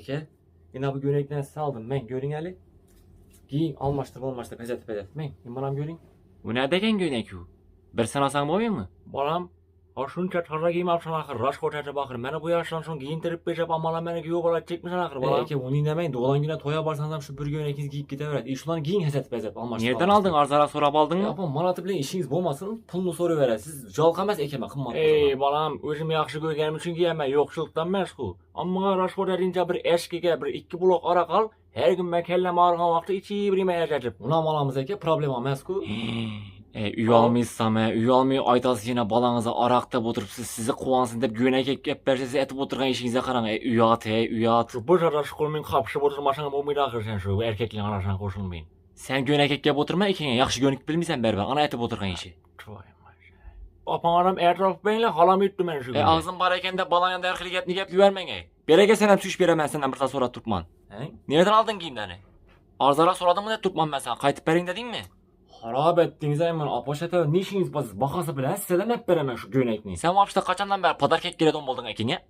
Eke. Yine bu göynekten size aldım ben. Görün hele. Giyin almaştır olmaştır pezet pezet. Ben. Bana görün. Bu ne degen gönek bu? Bir sen alsan boyun mu? Balam. Ha şunca tarla giyim apsan akır. Raş koçacı bakır. Beni bu yaştan sonra giyindirip beşep amala beni giyiyor bala çekmişsin akır. Balam. Eke onu dinlemeyin. Doğulan güne toya barsanızam şu bir göynekiniz giyip gideveret. İş ulan giyin hezet bezet almaştır. Nereden aldın arzara sorap aldın mı? Yapın manatı bile işiniz bolmasın. Pulunu soru vere. Siz jalkamaz ekeme kımmat. Ey balam özüm yaxşı görgənim üçün giyəmə, yoxçuluqdan məşğul. Amma raşvor edince bir eşkiге, bir iki blok ara kal. Her gün ben kellem ağrıgan vakti içi bir yemeğe. Buna malamız eke problem amaz ku. E, üy almışsam e, üy almıyor aytası yine balanıza arakta oturup siz sizi kuvansın dep gönek ek hep berşesi etip oturgan işinize karang e, üy at e, üy at. Şu bu kadar şkolmen kapışıp oturmaşan bu mirakır sen şu erkekliğin arasına koşulmayın. Sen gönek ek oturma ikine yaxşı gönük bilmişsen berber ana etip oturgan işi. Apan adam etraf benle halam yuttu ben şu E ağzın barayken de balan yanında erkilik etini gep güvermen e. Berege senem tüş bir saat sonra tutman. He? Nereden aldın giyimlerini? Arzara soradım mı de tutmam ben sana. Kaytıp berin dedin mi? Harap ettiniz ayman apoşete ne işiniz bazı bakası bile de hep veremem şu göynekni. Sen vapşta kaçandan beri padar kek giredon buldun ekin ya?